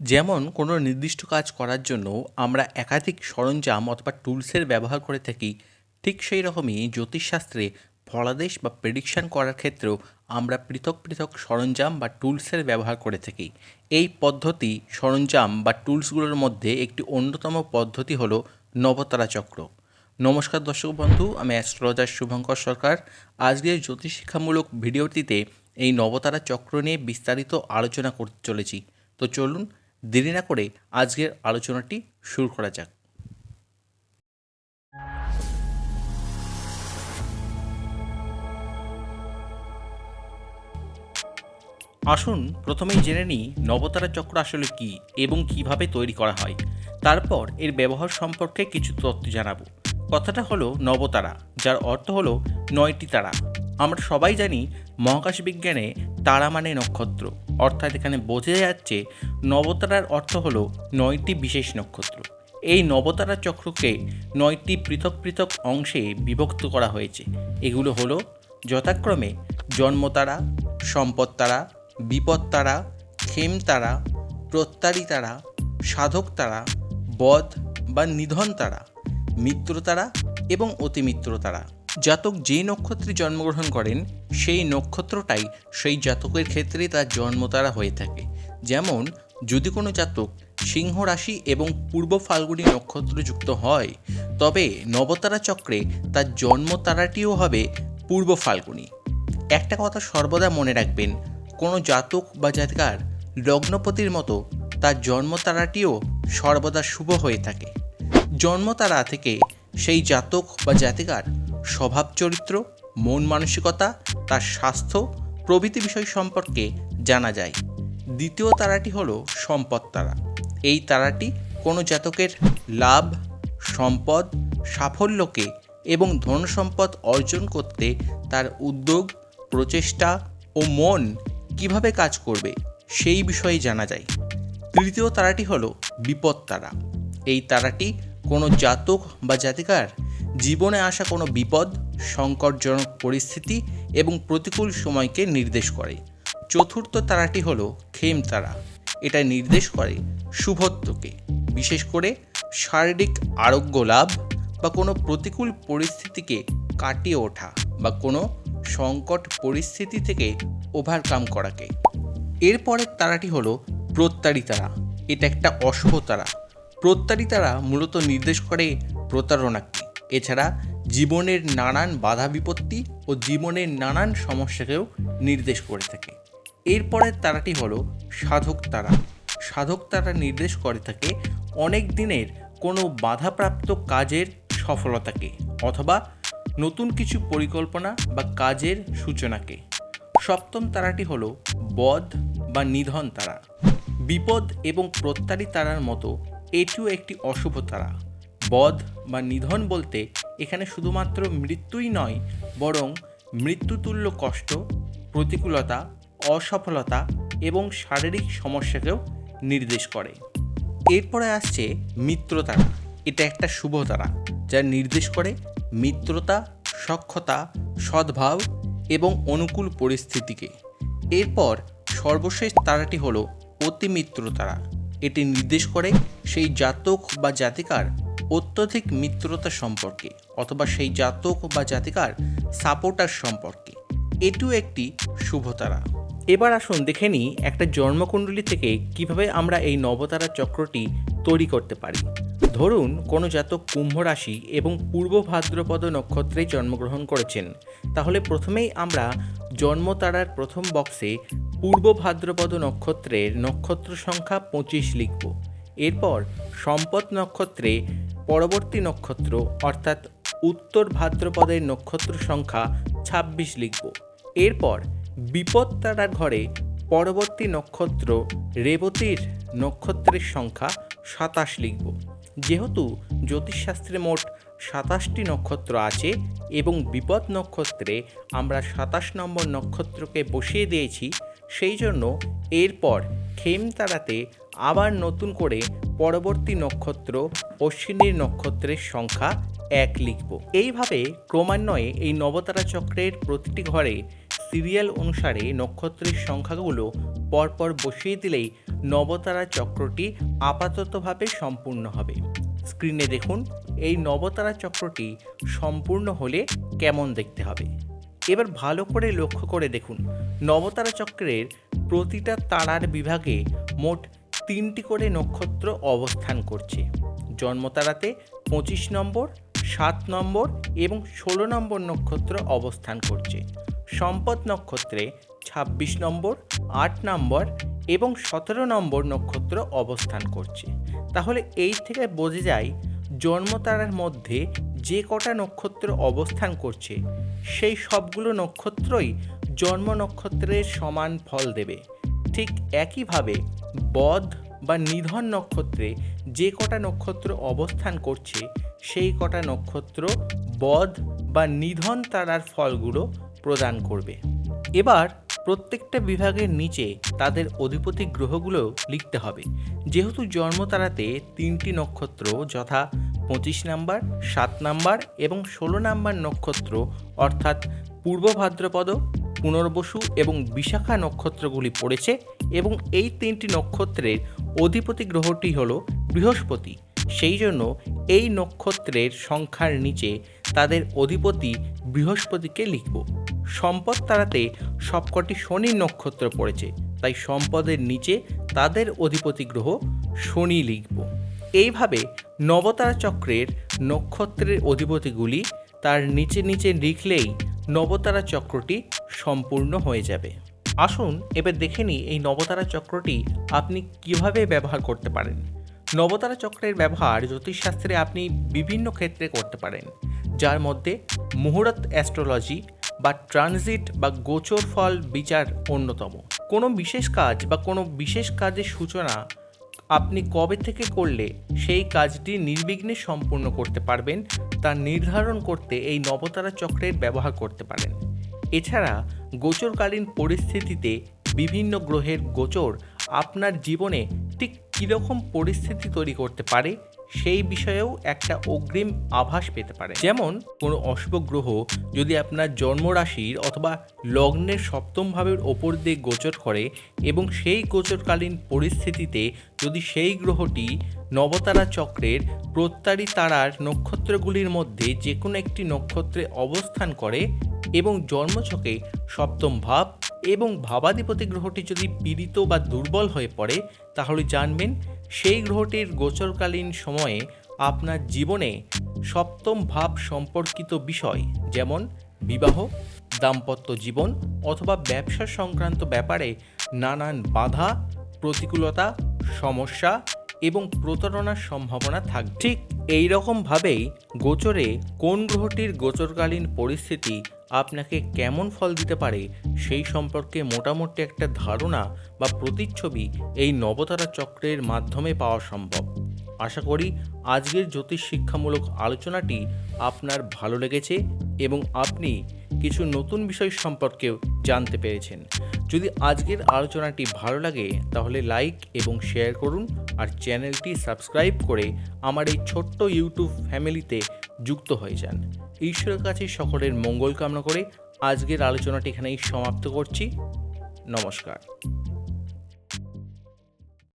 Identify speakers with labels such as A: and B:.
A: যেমন কোনো নির্দিষ্ট কাজ করার জন্য আমরা একাধিক সরঞ্জাম অথবা টুলসের ব্যবহার করে থাকি, ঠিক সেই রকমই জ্যোতিষশাস্ত্রে ফলাদেশ বা প্রেডিকশন করার ক্ষেত্রেও আমরা পৃথক পৃথক সরঞ্জাম বা টুলসের ব্যবহার করে থাকি। এই পদ্ধতি সরঞ্জাম বা টুলসগুলোর মধ্যে একটি অন্যতম পদ্ধতি হলো নবতারা চক্র। নমস্কার দর্শক বন্ধু, আমি অ্যাস্ট্রোলজার শুভঙ্কর সরকার। আজকের জ্যোতিষ শিক্ষামূলক ভিডিওটিতে এই নবতারা চক্র নিয়ে বিস্তারিত আলোচনা করতে চলেছি। তো চলুন দেরি না করে আজকের আলোচনাটি শুরু করা যাক। আসুন প্রথমেই জেনে নিই নবতারা চক্র আসলে কি এবং কীভাবে তৈরি করা হয়। তারপর এর ব্যবহার সম্পর্কে কিছু তথ্য জানাব। কথাটা হলো নবতারা, যার অর্থ হলো নয়টি তারা। আমরা সবাই জানি মহাকাশ বিজ্ঞানে তারা মানে নক্ষত্র। অর্থাৎ এখানে বোঝা যাচ্ছে নবতারার অর্থ হলো নয়টি বিশেষ নক্ষত্র। এই নবতারা চক্রকে নয়টি পৃথক পৃথক অংশে বিভক্ত করা হয়েছে। এগুলো হলো যথাক্রমে জন্মতারা, সম্পদতারা, বিপদতারা খেমতারা প্রত্যারী তারা সাধক তারা বধ বা নিধন তারা মিত্রতারা এবং অতিমিত্র তারা জাতক যে নক্ষত্রে জন্মগ্রহণ করেন, সেই নক্ষত্রটাই সেই জাতকের ক্ষেত্রে তার জন্মতারা হয়ে থাকে। যেমন, যদি কোনো জাতক সিংহ রাশি এবং পূর্ব ফাল্গুনী নক্ষত্রযুক্ত হয়, তবে নবতারা চক্রে তার জন্মতারাটিও হবে পূর্ব ফাল্গুনি। একটা কথা সর্বদা মনে রাখবেন, কোনো জাতক বা জাতিকার লগ্নপতির মতো তার জন্মতারাটিও সর্বদা শুভ হয়ে থাকে। জন্মতারা থেকে সেই জাতক বা জাতিকার স্বভাব চরিত্র, মন মানসিকতা, তার স্বাস্থ্য, প্রভৃতি বিষয় সম্পর্কে জানা যায়। দ্বিতীয় তারাটি হল সম্পদ তারা। এই তারাটি কোনো জাতকের লাভ, সম্পদ, সাফল্যকে এবং ধন সম্পদ অর্জন করতে তার উদ্যোগ, প্রচেষ্টা ও মন কীভাবে কাজ করবে সেই বিষয়ে জানা যায়। তৃতীয় তারাটি হলো বিপদ তারা। এই তারাটি কোনো জাতক বা জাতিকার জীবনে আসা কোনো বিপদ, সংকটজনক পরিস্থিতি এবং প্রতিকূল সময়কে নির্দেশ করে। চতুর্থ তারাটি হল খেম তারা। এটা নির্দেশ করে শুভত্বকে। বিশেষ করে শারীরিক আরোগ্য লাভ বা কোনো প্রতিকূল পরিস্থিতিকে কাটিয়ে ওঠা বা কোনো সংকট পরিস্থিতি থেকে ওভারকাম করাকে। এরপরের তারাটি হলো প্রত্যারী তারা। এটা একটা অশুভ তারা। প্রত্যারী তারা মূলত নির্দেশ করে প্রতারণাকে। এছাড়া জীবনের নানান বাধা বিপত্তি ও জীবনের নানান সমস্যাকেও নির্দেশ করে থাকে। এরপরের তারাটি হলো সাধক তারা। সাধক তারা নির্দেশ করে থাকে অনেক দিনের কোনো বাধাপ্রাপ্ত কাজের সফলতাকে অথবা নতুন কিছু পরিকল্পনা বা কাজের সূচনাকে। সপ্তম তারাটি হলো বধ বা নিধন তারা। বিপদ এবং প্রত্যারী তারার মতো এটিও একটি অশুভ তারা। বধ বা নিধন বলতে এখানে শুধুমাত্র মৃত্যুই নয়, বরং মৃত্যুতুল্য কষ্ট, প্রতিকূলতা, অসফলতা এবং শারীরিক সমস্যাকেও নির্দেশ করে। এরপরে আসছে মিত্রতারা এটা একটা শুভ তারা, যা নির্দেশ করে মিত্রতা, সক্ষতা, সদ্ভাব এবং অনুকূল পরিস্থিতিকে। এরপর সর্বশেষ তারাটি হলো অতিমিত্র তারা। এটি নির্দেশ করে সেই জাতক বা জাতিকার অত্যধিক মিত্রতা সম্পর্কে অথবা সেই জাতক বা জাতিকার সাপোর্টার সম্পর্কে। এটিও একটি শুভতারা। এবার আসুন দেখে নিই একটা জন্মকুণ্ডলী থেকে কীভাবে আমরা এই নবতারা চক্রটি তৈরি করতে পারি। ধরুন, কোনো জাতক কুম্ভ রাশি এবং পূর্ব ভাদ্রপদ নক্ষত্রে জন্মগ্রহণ করেছেন। তাহলে প্রথমেই আমরা জন্মতারার প্রথম বক্সে পূর্ব ভাদ্রপদ নক্ষত্রের নক্ষত্র সংখ্যা পঁচিশ লিখব। এরপর সম্পদ নক্ষত্রে পরবর্তী নক্ষত্র, অর্থাৎ উত্তর ভাদ্রপদের নক্ষত্র সংখ্যা ছাব্বিশ লিখব। এরপর বিপদ তারার ঘরে পরবর্তী নক্ষত্র, রেবতীর নক্ষত্রের সংখ্যা সাতাশ লিখব। যেহেতু জ্যোতিষশাস্ত্রে মোট সাতাশটি নক্ষত্র আছে এবং বিপদ নক্ষত্রে আমরা সাতাশ নম্বর নক্ষত্রকে বসিয়ে দিয়েছি, সেই জন্য এরপর খেম তারাতে আবার নতুন করে পরবর্তী নক্ষত্র অশ্বিনীর নক্ষত্রের সংখ্যা এক লিখব। এইভাবে ক্রমান্বয়ে এই নবতারা চক্রের প্রতিটি ঘরে সিরিয়াল অনুসারে নক্ষত্রের সংখ্যাগুলো পরপর বসিয়ে দিলেই নবতারা চক্রটি আপাততভাবে সম্পূর্ণ হবে। স্ক্রিনে দেখুন, এই নবতারা চক্রটি সম্পূর্ণ হলে কেমন দেখতে হবে। এবার ভালো করে লক্ষ্য করে দেখুন, নবতারা চক্রের প্রতিটা তারার বিভাগে মোট তিনটি করে নক্ষত্র অবস্থান করছে। জন্মতারাতে পঁচিশ নম্বর, সাত নম্বর এবং ষোলো নম্বর নক্ষত্র অবস্থান করছে। সম্পদ নক্ষত্রে ছাব্বিশ নম্বর, আট নম্বর এবং সতেরো নম্বর নক্ষত্র অবস্থান করছে। তাহলে এই থেকে বোঝা যায় জন্মতারার মধ্যে যে কটা নক্ষত্র অবস্থান করছে, সেই সবগুলো নক্ষত্রই জন্ম নক্ষত্রের সমান ফল দেবে। ঠিক একইভাবে বধ বা নিধন নক্ষত্রে যে কটা নক্ষত্র অবস্থান করছে, সেই কটা নক্ষত্র বধ বা নিধন তারার ফলগুলো প্রদান করবে। এবার প্রত্যেকটা বিভাগের নিচে তাদের অধিপতি গ্রহগুলো লিখতে হবে। যেহেতু জন্মতারাতে তিনটি নক্ষত্র যথা পঁচিশ নাম্বার, সাত নাম্বার এবং ষোলো নাম্বার নক্ষত্র অর্থাৎ পূর্ব ভাদ্রপদ পুনর্বসু এবং বিশাখা নক্ষত্রগুলি পড়েছে এবং এই তিনটি নক্ষত্রের অধিপতি গ্রহটি হল বৃহস্পতি। সেই জন্য এই নক্ষত্রের সংখ্যার নিচে তাদের অধিপতি বৃহস্পতিকে লিখব। সম্পদ তারাতে সবকটি শনি নক্ষত্র পড়েছে, তাই সম্পদের নিচে তাদের অধিপতি গ্রহ শনি লিখব। এইভাবে নবতারা চক্রের নক্ষত্রের অধিপতিগুলি তার নিচে নিচে লিখলেই নবতারা চক্রটি সম্পূর্ণ হয়ে যাবে। আসুন, এবার দেখে নিই এই নবতারা চক্রটি আপনি কীভাবে ব্যবহার করতে পারেন। নবতারা চক্রের ব্যবহার জ্যোতিষশাস্ত্রে আপনি বিভিন্ন ক্ষেত্রে করতে পারেন, যার মধ্যে মুহূর্ত অ্যাস্ট্রোলজি বা ট্রানজিট বা গোচর ফল বিচার অন্যতম। কোনো বিশেষ কাজ বা কোনো বিশেষ কাজের সূচনা আপনি কবে থেকে করলে সেই কাজটি নির্বিঘ্নে সম্পূর্ণ করতে পারবেন তা নির্ধারণ করতে এই নবতারা চক্রের ব্যবহার করতে পারেন। এছাড়া গোচরকালীন পরিস্থিতিতে বিভিন্ন গ্রহের গোচর আপনার জীবনে ঠিক কীরকম পরিস্থিতি তৈরি করতে পারে সেই বিষয়েও একটা অগ্রিম আভাস পেতে পারে। যেমন কোনো অশুভ গ্রহ যদি আপনার জন্মরাশির অথবা লগ্নের সপ্তম ভাবের ওপর দিয়ে গোচর করে এবং সেই গোচরকালীন পরিস্থিতিতে যদি সেই গ্রহটি নবতারা চক্রের প্রত্যারী তারার নক্ষত্রগুলির মধ্যে যে কোনো একটি নক্ষত্রে অবস্থান করে এবং জন্মছকে সপ্তম ভাব এবং ভাবাধিপতি গ্রহটি যদি পীড়িত বা দুর্বল হয়ে পড়ে, তাহলে জানবেন সেই গ্রহটির গোচরকালীন সময়ে আপনার জীবনে সপ্তম ভাব সম্পর্কিত বিষয়, যেমন বিবাহ, দাম্পত্য জীবন অথবা ব্যবসা সংক্রান্ত ব্যাপারে নানান বাধা, প্রতিকূলতা, সমস্যা এবং প্রতারণার সম্ভাবনা থাকবে। ঠিক এইরকমভাবেই গোচরে কোন গ্রহটির গোচরকালীন পরিস্থিতি আপনাকে কেমন ফল দিতে পারে সেই সম্পর্কে মোটামুটি একটা ধারণা বা প্রতিচ্ছবি এই নবতারা চক্রের মাধ্যমে পাওয়া সম্ভব। আশা করি আজকের জ্যোতিষ শিক্ষামূলক আলোচনাটি আপনার ভালো লেগেছে এবং আপনি কিছু নতুন বিষয় সম্পর্কেও জানতে পেরেছেন। যদি আজকের আলোচনাটি ভালো লাগে, তাহলে লাইক এবং শেয়ার করুন আর চ্যানেলটি সাবস্ক্রাইব করে আমার এই ছোট্ট ইউটিউব ফ্যামিলিতে যুক্ত হয়ে যান। ঈশ্বরের কাছে সকলের মঙ্গল কামনা করে আজকের আলোচনাটি এখানেই সমাপ্ত করছি। নমস্কার।